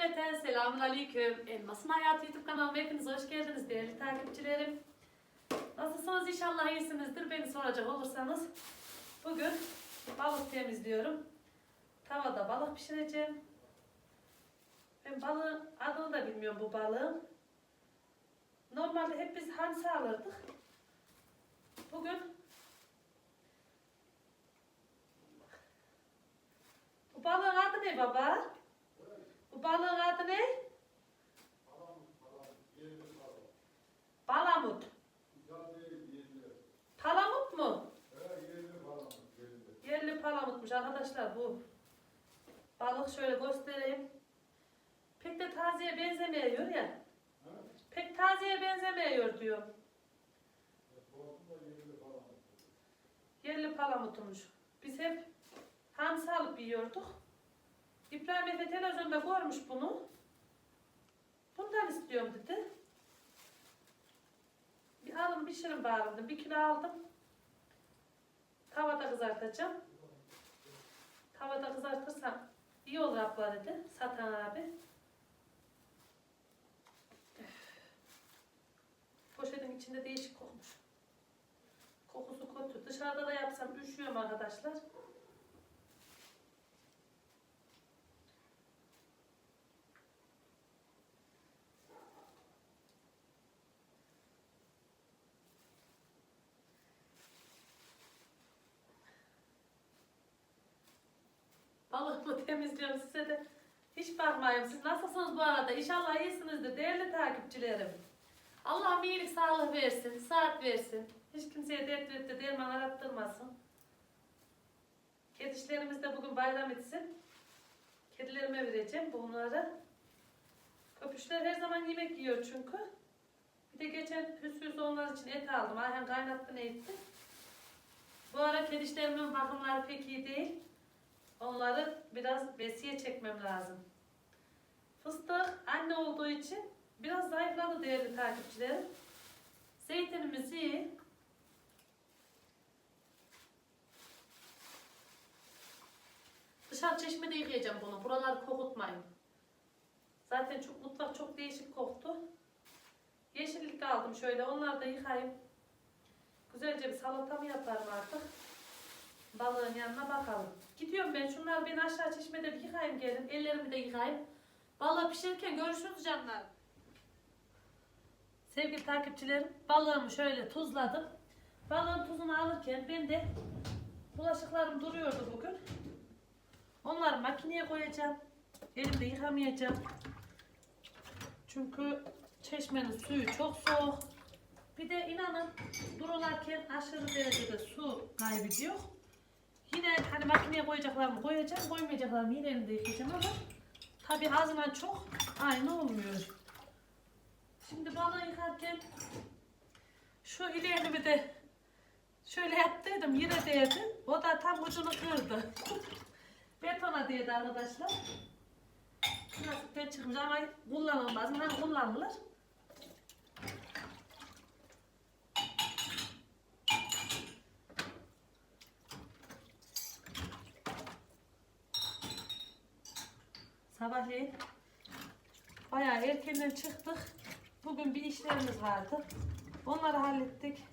Cümleten selamun aleyküm. Elmasın Hayatı YouTube kanalıma hepiniz hoş geldiniz değerli takipçilerim. Nasılsınız inşallah iyisinizdir. Beni soracak olursanız bugün balık temizliyorum. Tavada balık pişireceğim. Ben balığın adını da bilmiyorum bu balığın. Normalde hep biz hamsi alırdık. Bugün bu balığın adı ne baba? Bu balığın adı ne? Palamut. Palamut mu? Yerli palamutmuş arkadaşlar bu. Balık şöyle göstereyim. Pek de tazeye benzemiyor ya. Pek tazeye benzemiyor diyor. Yerli palamutmuş. Biz hep hamsi alıp yiyorduk. İbrahim Efe televizyonda görmüş bunu. Bundan istiyorum dedi. Bir alın pişirin bari dedim. Bir kilo aldım. Tavada kızartacağım. Tavada kızartırsam iyi olur abla dedi. Satan abi. Poşetin içinde değişik kokmuş. Kokusu kötü. Dışarıda da yapsam üşüyorum arkadaşlar. Balığımı temizliyorum size de. Hiç bakmayın. Siz nasılsınız bu arada? İnşallah iyisinizdir değerli takipçilerim. Allah iyilik sağlık versin, saat versin. Hiç kimseye dert verip de derman arattırmasın. Kedişlerimiz de bugün bayram etsin. Kedilerime vereceğim bunları. Köpüşler her zaman yemek yiyor çünkü. Bir de geçen hüsüz onlar için et aldım. Ayhan kaynattı ne etti. Bu ara kedişlerimin bakımları pek iyi değil. Onları biraz besiye çekmem lazım. Fıstık anne olduğu için biraz zayıfladı değerli takipçilerim. Zeytinimiz iyi. Dışarı çeşmede yıkayacağım bunu. Buraları kokutmayın. Zaten çok mutfak çok değişik koktu. Yeşillik aldım şöyle. Onları da yıkayayım. Güzelce bir salata mı yaparım artık. Balığın yanına bakalım. Gidiyorum ben. Şunları ben aşağı çeşmede bir yıkayayım gelin. Ellerimi de yıkayayım. Balığı pişirirken görüşürüz canlar. Sevgili takipçilerim, balığımı şöyle tuzladım. Balığın tuzunu alırken ben de bulaşıklarım duruyordu bugün. Onları makineye koyacağım. Elimde yıkamayacağım. Çünkü çeşmenin suyu çok soğuk. Bir de inanın durularken aşırı derecede su kaybediyor. Yine hani makineye koyacaklarımı koyacağım, koymayacaklarımı yine elimde yıkayacağım ama tabi azından çok aynı olmuyor. Şimdi balığı yıkarken şu ileğimi de şöyle yaptıydım yine değdi. O da tam ucunu kırdı. Betona değdi arkadaşlar. Nasıl çıkmış ama kullanılmaz. Bunlar kullanılır. Sabahleyin bayağı erkenden çıktık. Bugün bir işlerimiz vardı. Onları hallettik.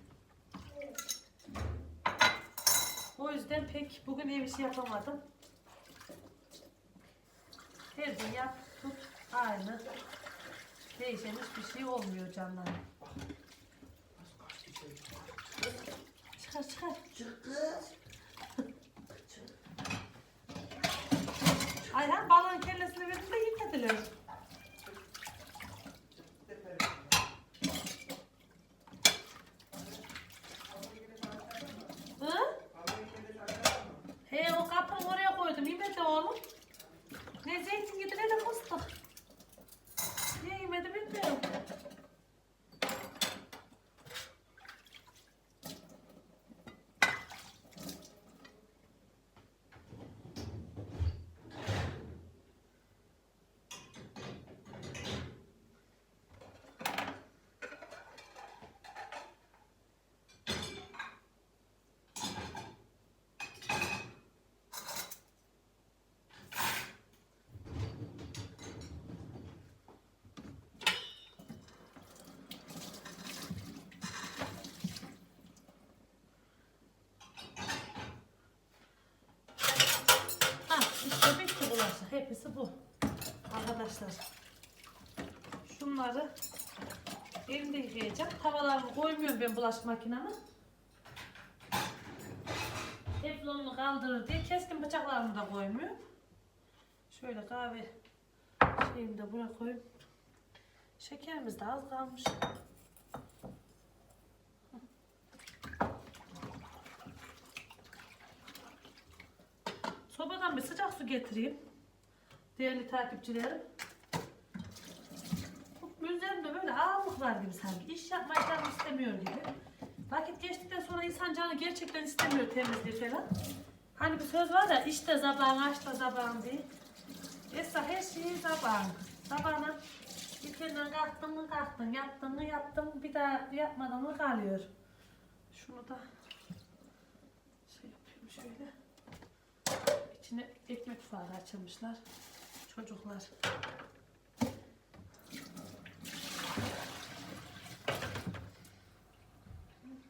O yüzden pek bugün ev işi yapamadım. Her gün yap, tut, aynı. Değişen hiçbir şey olmuyor canlarım. Çıkar çıkar. Ayhan balığın kellesini verdim de yemediler. Tepsi bu. Arkadaşlar. Şunları elimde yıkayacağım. Tavalarımı koymuyorum ben bulaşık makineme. Teflonunu kaldırır diye keskin bıçaklarımı da koymuyorum. Şöyle kahve şeyimi de buraya koyayım. Şekerimiz de az kalmış. Sobadan bir sıcak su getireyim. Değerli takipçilerim. Bu Üzerimde böyle ağırlık var gibi sanki. İş yapmayı canım istemiyor gibi. Vakit geçtikten sonra insan canı gerçekten istemiyor temizliği falan. Hani bir söz var ya işte zabağın açta zabağın diye. Esra her şeyi zabağın. Zabağına ilkenden kalktın mı kalktın, yaptın mı yaptın, bir daha yapmadan mı kalıyor. Şunu da şey yapayım şöyle. İçine ekmek farı açılmışlar. Çocuklar.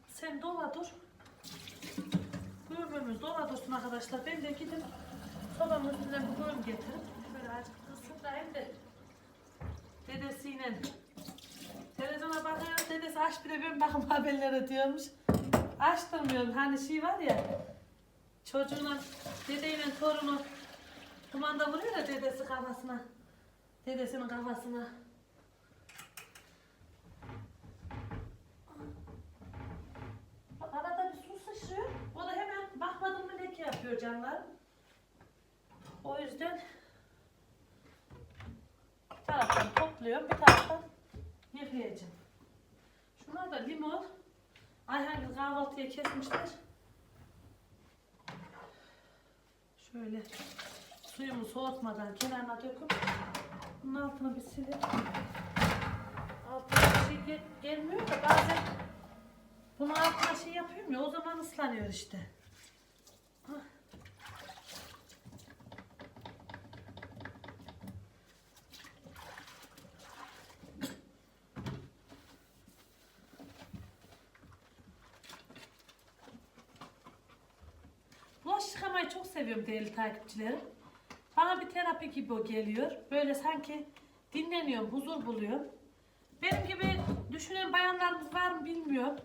Sen dola dur. Güğümümüz dola dursun arkadaşlar. Ben de gidip sobanın üstüne bir güğüm getirip böyle azıcık ısıtayım da dedesiyle televizyona bakıyor. Dedesi aç bir de ben bakım haberleri diyormuş. Açtırmıyorum. Hani şey var ya çocuğuna dedeyle torunu kumanda vuruyor ya dedesi kafasına. Dedesinin kafasına. Arada bir su sıçrıyor. O da hemen bakmadım mı leke yapıyor canlar. O yüzden bir taraftan topluyorum, bir taraftan yıkayacağım. Şunlar da limon. Ayhan kahvaltıya kesmişler. Şöyle suyumu soğutmadan kenarına döküp bunun altını bir silip altına bir şey gel- gelmiyor da bazen bunun altına şey yapıyorum ya o zaman ıslanıyor işte. Hah. Bulaşık yıkamayı çok seviyorum değerli takipçilerim. Bana bir terapi gibi geliyor. Böyle sanki dinleniyorum, huzur buluyorum. Benim gibi düşünen bayanlarımız var mı bilmiyorum.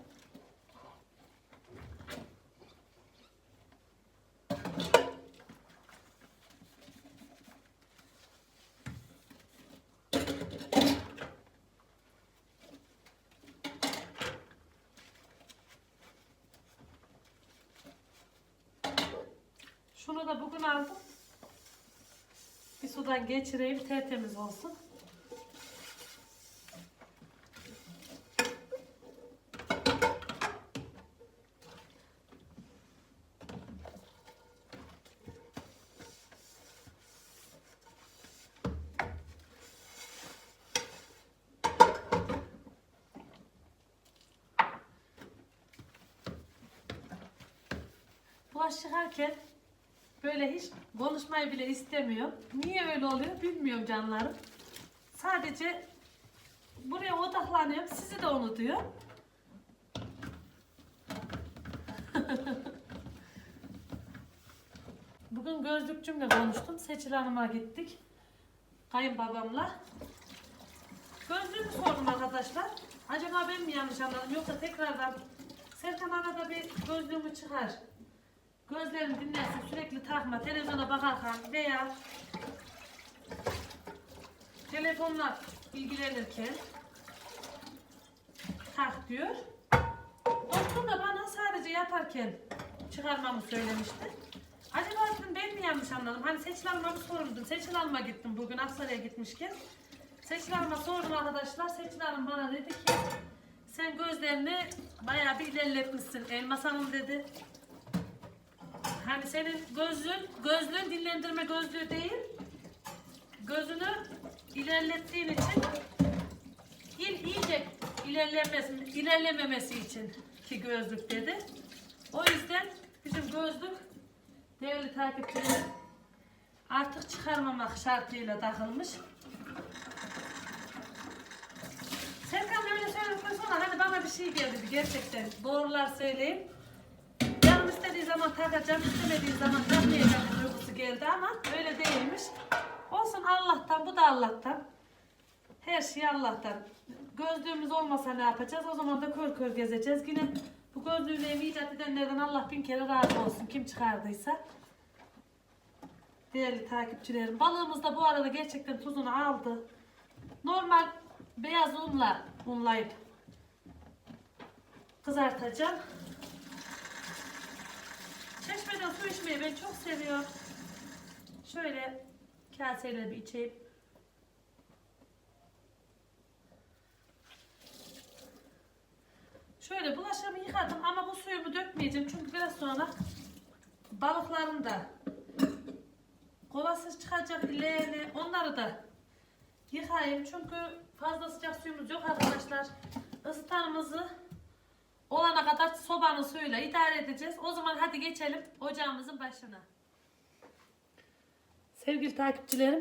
Şunu da bugün aldım. Sudan geçireyim tertemiz olsun. Bulaşık yıkarken böyle hiç konuşmayı bile istemiyor. Niye öyle oluyor bilmiyorum canlarım. Sadece buraya odaklanıyorum. Sizi de unutuyor. Bugün gözlükçümle konuştum. Seçil Hanım'a gittik. Kayınbabamla. Gözlüğümü sordum arkadaşlar. Acaba ben mi yanlış anladım yoksa tekrardan Serkan arada bir gözlüğümü çıkar. Gözlerini dinlersin sürekli takma televizyona bakarken veya telefonla ilgilenirken tak diyor. Doktor da bana sadece yatarken çıkarmamı söylemişti. Acaba dedim ben mi yanlış anladım? Hani Seçil Hanım'a mı sorurdum? Seçil Hanım'a gittim bugün Aksaray'a gitmişken. Seçil Hanım'a sordum arkadaşlar. Seçil Hanım bana dedi ki sen gözlerini bayağı bir ilerletmişsin Elmas Hanım dedi. Hani senin gözlüğün, gözlüğün dinlendirme gözlüğü değil. Gözünü ilerlettiğin için il iyice ilerlemesi, ilerlememesi için ki gözlük dedi. O yüzden bizim gözlük değerli takipçilerim artık çıkarmamak şartıyla takılmış. Serkan öyle söyledikten sonra hani bana bir şey geldi gerçekten doğrular söyleyeyim. İstediği zaman takacağım, istemediği zaman takmayacağım duygusu geldi ama öyle değilmiş. Allah'tan, bu da Allah'tan. Her şey Allah'tan. Gözlüğümüz olmasa ne yapacağız? O zaman da kör kör gezeceğiz. Yine bu gözlüğü icat edenlerden Allah bin kere razı olsun. Kim çıkardıysa. Değerli takipçilerim. Balığımız da bu arada gerçekten tuzunu aldı. Normal beyaz unla unlayıp kızartacağım. Çeşmeden su içmeyi ben çok seviyorum. Şöyle kaseyle bir içeyim. Şöyle bulaşığımı yıkadım ama bu suyumu dökmeyeceğim çünkü biraz sonra balıkların da kolasız çıkacak leğeni onları da yıkayayım çünkü fazla sıcak suyumuz yok arkadaşlar. Isıtanımızı olana kadar sobanın suyuyla idare edeceğiz. O zaman hadi geçelim ocağımızın başına. Sevgili takipçilerim,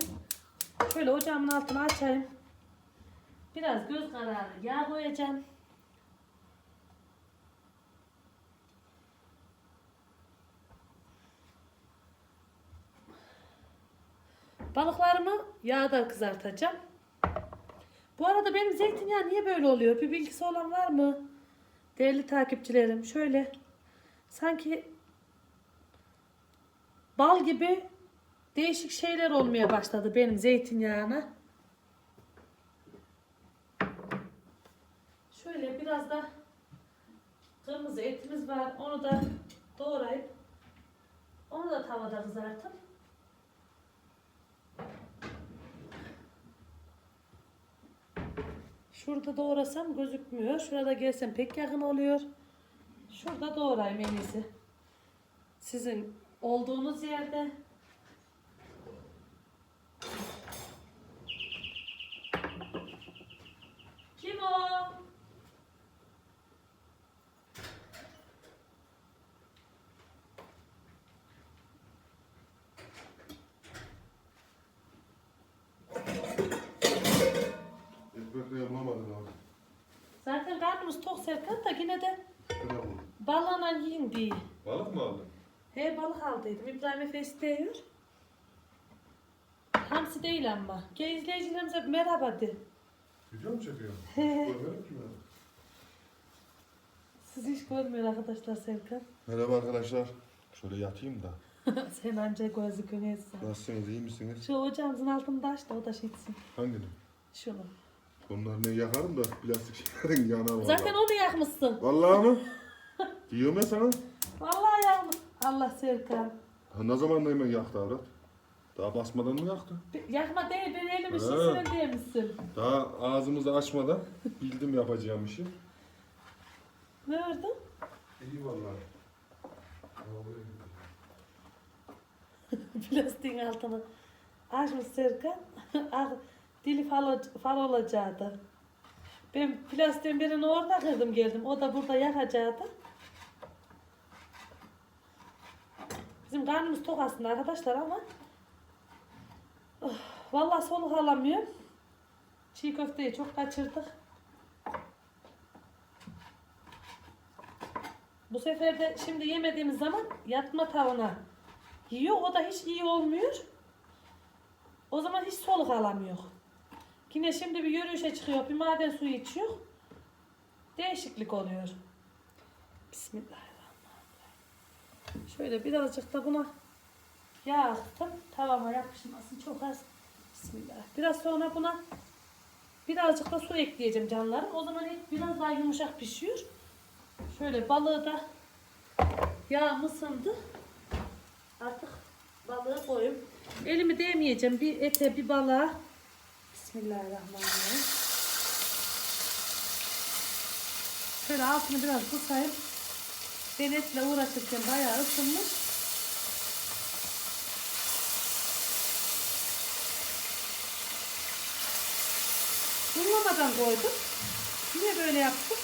şöyle ocağımın altını açayım. Biraz göz kararı yağ koyacağım. Balıklarımı yağda kızartacağım. Bu arada benim zeytinyağı niye böyle oluyor? Bir bilgisi olan var mı? Değerli takipçilerim şöyle sanki bal gibi değişik şeyler olmaya başladı benim zeytinyağına. Şöyle biraz da kırmızı etimiz var. Onu da doğrayıp onu da tavada kızartıp Şurada doğrasam gözükmüyor. Şurada gelsem pek yakın oluyor. Şurada doğrayayım en iyisi. Sizin olduğunuz yerde. Kim o? Ekmekle bulamadın abi. Zaten karnımız tok Serkan da yine de Şuna bu. balığına yiyin diye. Balık mı aldın? He balık aldıydım. İbrahim Efe istiyor. Hamsi değil ama. Gel izleyicilerimize merhaba de. Video mu çekiyorsun? Görmedim ki ben. Sizi hiç görmüyor arkadaşlar Serkan. Merhaba arkadaşlar. Şöyle yatayım da. Sen anca gözü könüyorsun. Nasılsınız, iyi misiniz? Şu ocağımızın altında aç da o da şişsin. Hangini? Şunu. Onları ne yakarım da plastik şeylerin yanar valla. Zaten onu yakmışsın. Vallahi mı? Diyorum ya sana. Vallahi yakmış. Allah Serkan. Ha, ne zaman hemen yaktı avrat? Daha basmadan mı yaktı? Yakma değil ben elimi Ha. şişirin diyemişsin. Daha ağzımızı açmadan bildim yapacağım işi. Ne oldu? İyi vallahi. Plastiğin altını açmış Serkan. Ah, Dili fal, olacaktı. Ben plastiğin birini orada kırdım geldim. O da burada yakacaktı. Bizim karnımız tok aslında arkadaşlar ama oh, vallahi soluk alamıyorum. Çiğ köfteyi çok kaçırdık. Bu sefer de şimdi yemediğimiz zaman yatma tavına yiyor. O da hiç iyi olmuyor. O zaman hiç soluk alamıyor. Yine şimdi bir yürüyüşe çıkıyor. Bir maden suyu içiyor. Değişiklik oluyor. Bismillahirrahmanirrahim. Şöyle birazcık da buna yağ attım. Tavama yapışmasın çok az. Bismillah. Biraz sonra buna birazcık da su ekleyeceğim canlarım. O zaman et biraz daha yumuşak pişiyor. Şöyle balığı da yağ ısındı. Artık balığı koyup elimi değmeyeceğim bir ete bir balığa. Bismillahirrahmanirrahim. Şöyle altını biraz kısayım. Ben etle uğraşırken bayağı ısınmış. Bunlamadan koydum. Niye böyle yaptım?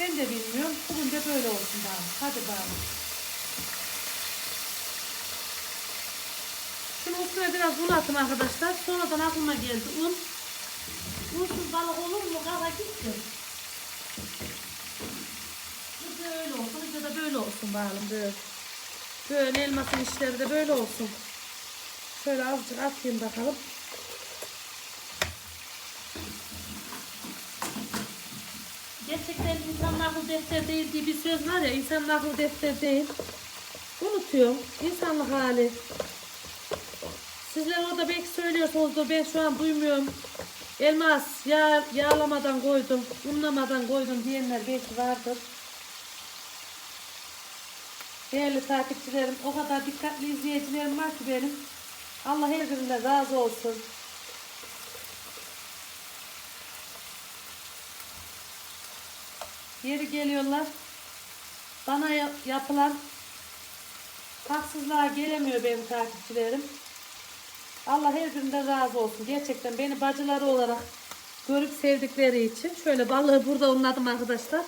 Ben de bilmiyorum. Bugün de böyle olsun bari. Hadi bari. Üstüne biraz un atın arkadaşlar. Sonradan aklıma geldi un. Unsuz balık olur mu? Kara gitti. Bu böyle olsun. Bir de böyle olsun bakalım böyle. Böyle elmasın işleri de böyle olsun. Şöyle azıcık atayım bakalım. Gerçekten insan aklı defter değil diye bir söz var ya, insan aklı defter değil. Unutuyorum. İnsanlık hali. Sizler orada belki söylüyorsunuz da ben şu an duymuyorum. Elmas yağ, yağlamadan koydum, unlamadan koydum diyenler belki vardır. Değerli takipçilerim, o kadar dikkatli izleyicilerim var ki benim. Allah her birinden razı olsun. Yeri geliyorlar. Bana yap- yapılan haksızlığa gelemiyor benim takipçilerim. Allah her birinden razı olsun. Gerçekten beni bacıları olarak görüp sevdikleri için. Şöyle balığı burada unladım arkadaşlar.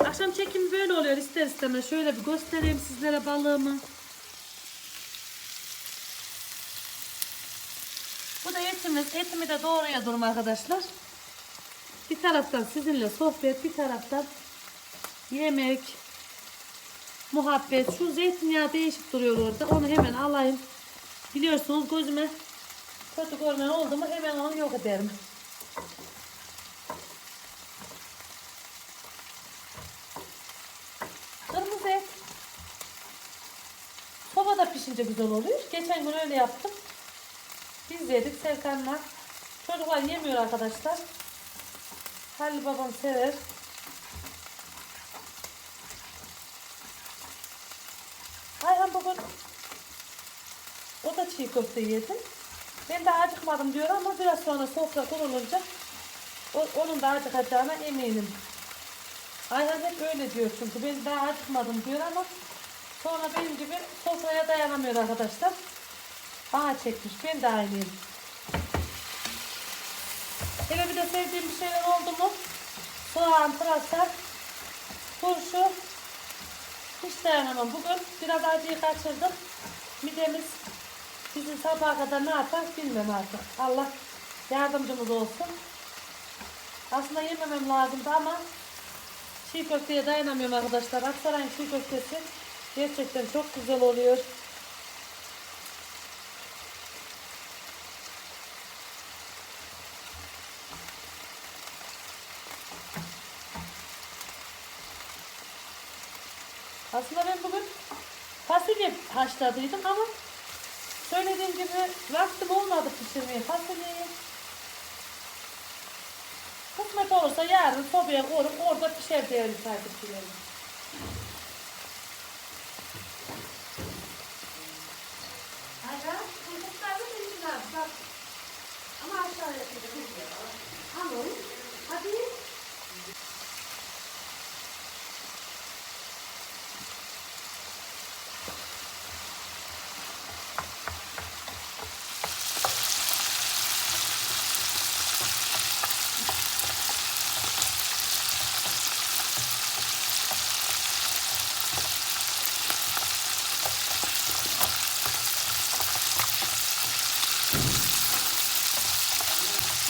Akşam çekimi böyle oluyor ister istemez. Şöyle bir göstereyim sizlere balığımı. Bu da etimiz. Etimi de doğraya durum arkadaşlar. Bir taraftan sizinle sohbet, bir taraftan yemek, muhabbet. Şu zeytinyağı değişik duruyor orada. Onu hemen alayım. Biliyorsunuz gözüme kötü görünen oldu mu hemen onu yok ederim. Kırmızı et. Sobada pişince güzel oluyor. Geçen gün öyle yaptım. Biz yedik Serkan'la. Çocuklar yemiyor arkadaşlar. Halil babam sever. Ayhan bugün o da çiğ köfte yedi. Ben daha acıkmadım diyor ama biraz sonra sofra kurulunca onun da acıkacağına eminim. Ayhan hep öyle diyor çünkü ben daha acıkmadım diyor ama sonra benim gibi sofraya dayanamıyor arkadaşlar. Bana çekmiş ben de aynıyım. Hele bir de sevdiğim bir şeyler oldu mu soğan, pırasa, turşu hiç dayanamam. Bugün biraz acıyı kaçırdım. Midemiz bizi sabaha kadar ne yapar bilmem artık. Allah yardımcımız olsun. Aslında yememem lazımdı ama çiğ köfteye dayanamıyorum arkadaşlar. Aksaray'ın çiğ köftesi gerçekten çok güzel oluyor. Aslında ben bugün fasulye haşladıydım ama söylediğim gibi vaktim olmadı pişirmeye fasulyeyi. Kısmet olursa yarın sobaya koyup orada pişer değerli takipçilerim. Aga, kuyruklarını bildiler. Bak. Ama aşağıya koyacağım. Tamam. Hadi.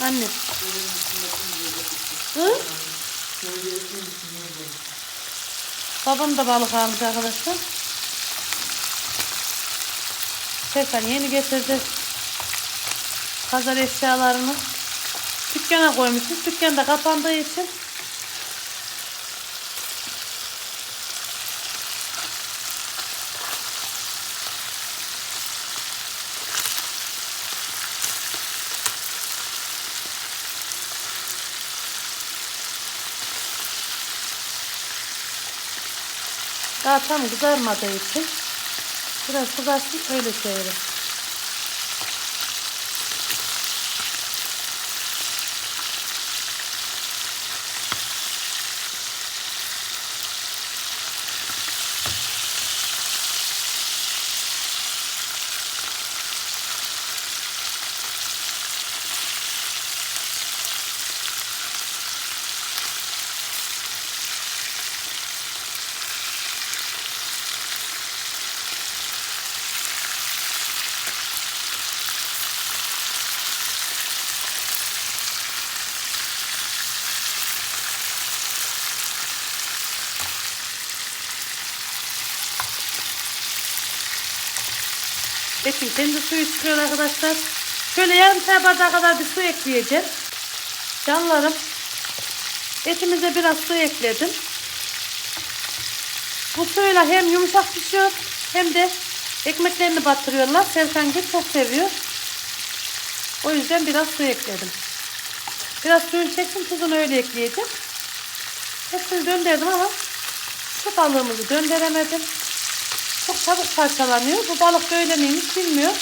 Anne. Hı? Babam da balık almış arkadaşlar. Serkan yeni getirdi. Pazar eşyalarını. Dükkana koymuşuz. Dükkan da kapandığı için. Daha tam kızarmadığı için biraz kızarsın öyle çevirin. Kendi suyu çıkıyor arkadaşlar. Şöyle yarım çay bardağı kadar bir su ekleyeceğim. Canlarım. Etimize biraz su ekledim. Bu suyla hem yumuşak pişiyor hem de ekmeklerini batırıyorlar. Serkan Gül çok seviyor. O yüzden biraz su ekledim. Biraz suyun çeksin tuzunu öyle ekleyeceğim. Hepsini döndürdüm ama şu balığımızı döndüremedim. Çabuk parçalanıyor. Bu balık böyle miymiş bilmiyorum.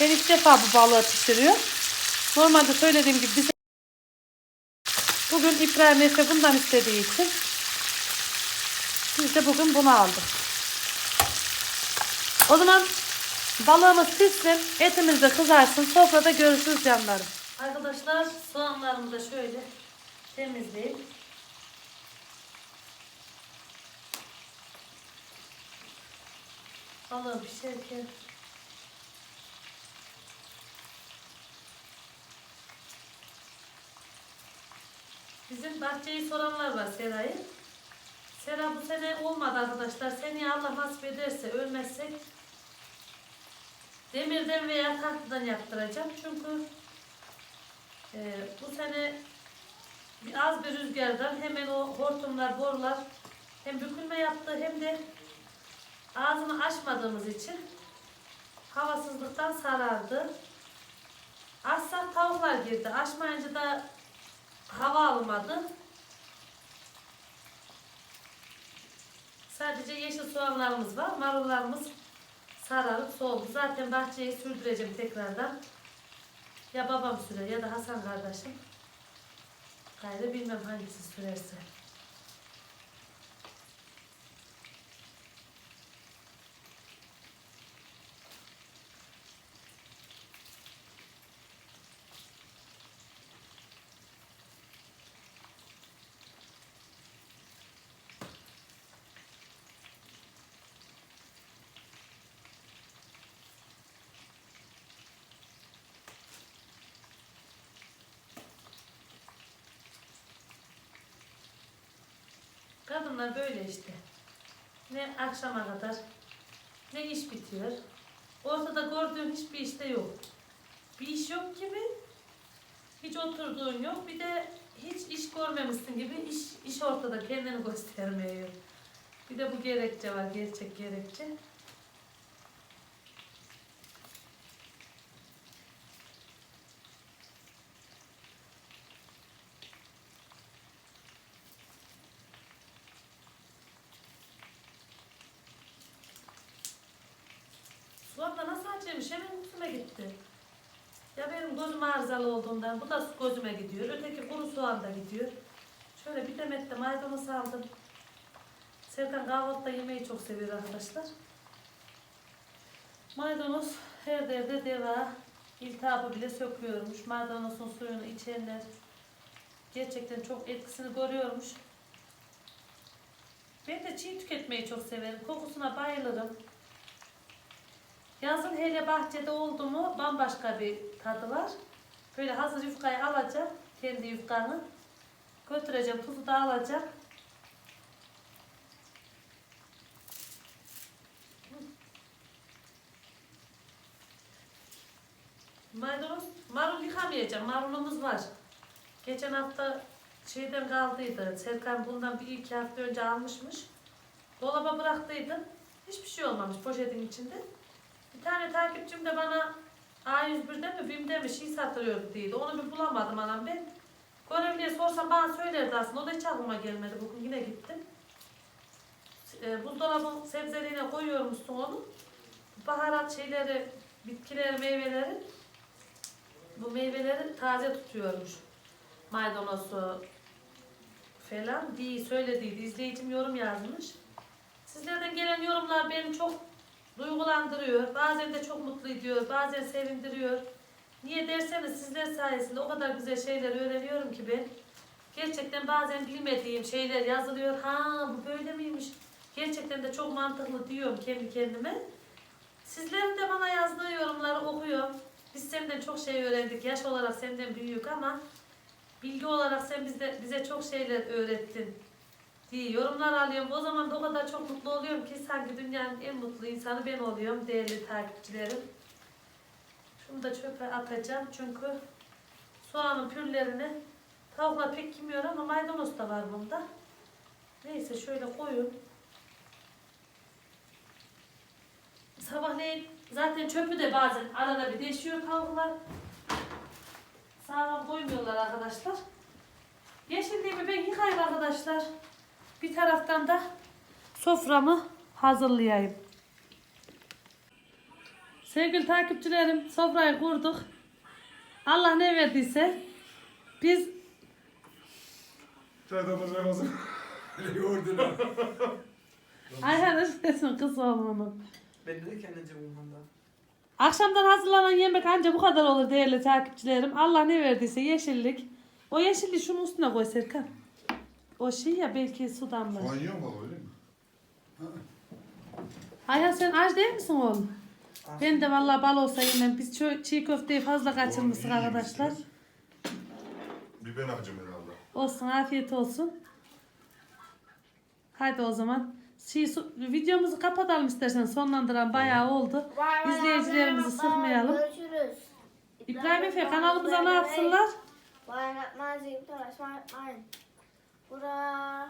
Ben ilk defa bu balığı pişiriyor. Normalde söylediğim gibi bize bugün İbrahim Efe bundan istediği için biz de bugün bunu aldık. O zaman balığımız pişsin, etimiz de kızarsın. Sofrada görüşürüz canlarım. Arkadaşlar soğanlarımı da şöyle temizleyip balığı pişerken Bizim bahçeyi soranlar var Sera'yı. Sera bu sene olmadı arkadaşlar. Seneye Allah nasip ederse ölmezsek demirden veya tahtadan yaptıracağım. Çünkü e, bu sene az bir rüzgardan hemen o hortumlar, borular hem bükülme yaptı hem de ağzını açmadığımız için havasızlıktan sarardı. Açsak tavuklar girdi. Açmayınca da hava almadı. Sadece yeşil soğanlarımız var. Marullarımız sararıp soldu. Zaten bahçeyi sürdüreceğim tekrardan. Ya babam sürer ya da Hasan kardeşim. Gayrı bilmem hangisi sürerse. Kadınlar böyle işte. Ne akşama kadar ne iş bitiyor. Ortada gördüğüm hiçbir işte yok. Bir iş yok gibi. Hiç oturduğun yok. Bir de hiç iş görmemişsin gibi iş, iş ortada kendini göstermiyor. Bir de bu gerekçe var. Gerçek gerekçe. Suatla nasıl açılmış? Hemen gözüme gitti. Ya benim arızalı olduğundan bu da gözüme gidiyor. Öteki kuru soğan da gidiyor. Şöyle bir demet de maydanoz aldım. Serkan kahvaltıda yemeği çok seviyor arkadaşlar. Maydanoz her derde deva. İltihabı bile söküyormuş. Maydanozun suyunu içenler gerçekten çok etkisini görüyormuş. Ben de çiğ tüketmeyi çok severim. Kokusuna bayılırım. Yazın hele bahçede oldu mu bambaşka bir tadı var. Böyle hazır yufkayı alacağım. Kendi yufkanı. Götüreceğim. Tuzu da alacağım. Maydanoz, marul yıkamayacağım. Marulumuz var. Geçen hafta şeyden kaldıydı. Serkan bundan bir iki hafta önce almışmış. Dolaba bıraktıydım. Hiçbir şey olmamış poşetin içinde. Bir tane takipçim de bana A101'de mi BİM'de mi şey satılıyordu dedi. Onu bir bulamadım anam ben. Görevliye sorsam bana söylerdi aslında. O da hiç aklıma gelmedi. Bugün yine gittim. E, buzdolabın sebzeliğine koyuyormuşsun onu. Baharat şeyleri, bitkileri, meyveleri bu meyveleri taze tutuyormuş. Maydanozu falan diye söylediydi. İzleyicim yorum yazmış. Sizlerden gelen yorumlar beni çok duygulandırıyor. Bazen de çok mutlu ediyor. Bazen sevindiriyor. Niye derseniz sizler sayesinde o kadar güzel şeyler öğreniyorum ki ben. Gerçekten bazen bilmediğim şeyler yazılıyor. Ha bu böyle miymiş? Gerçekten de çok mantıklı diyorum kendi kendime. Sizlerin de bana yazdığı yorumları okuyorum. Biz senden çok şey öğrendik. Yaş olarak senden büyük ama bilgi olarak sen bizde, bize çok şeyler öğrettin. Diye yorumlar alıyorum. O zaman da o kadar çok mutlu oluyorum ki sanki dünyanın en mutlu insanı ben oluyorum değerli takipçilerim. Şunu da çöpe atacağım çünkü soğanın pürlerini tavukla pek yemiyor ama maydanoz da var bunda. Neyse şöyle koyun. Sabahleyin zaten çöpü de bazen arada bir değişiyor tavuklar. Sağlam koymuyorlar arkadaşlar. Yeşilliğimi ben yıkayayım arkadaşlar. Bir taraftan da soframı hazırlayayım. Sevgili takipçilerim sofrayı kurduk. Allah ne verdiyse biz Çaydanız vermesin. Yoğurdular. Ayhan istesin kız oğlunun. Ben de kendince umanda. Akşamdan hazırlanan yemek ancak bu kadar olur değerli takipçilerim. Allah ne verdiyse yeşillik. O yeşilliği şunun üstüne koy Serkan. O şey ya belki su damlar. Soğan yiyor mu öyle mi? Ayhan sen aç değil misin oğlum? Ben de vallahi bal olsa yemem. Biz çö- çiğ köfteyi fazla kaçırmışız Oğlum, iyi arkadaşlar. yemişsiniz. Bir ben acım herhalde. Olsun afiyet olsun. Hadi o zaman. Şey, su- videomuzu kapatalım istersen sonlandıran bayağı oldu. İzleyicilerimizi sıkmayalım. Görüşürüz. İbrahim Efe kanalımıza ne yapsınlar? Bayrakmazı dolaşma yapmayın. Bura...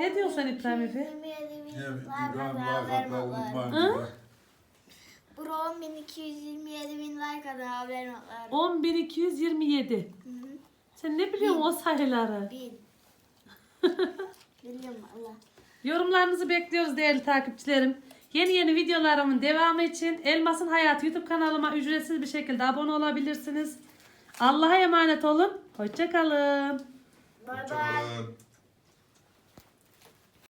Ne diyorsun sen İbrahim Efe? 27 bin Ne like İbrahim. Bura 10.227 bin like kadar haberim var. 10227. Hı hı. Sen ne biliyorsun o sayıları? Bin. Biliyorum Allah. Yorumlarınızı bekliyoruz değerli takipçilerim. Yeni yeni videolarımın devamı için Elmas'ın Hayatı YouTube kanalıma ücretsiz bir şekilde abone olabilirsiniz. Allah'a emanet olun. Hoşçakalın. 拜拜。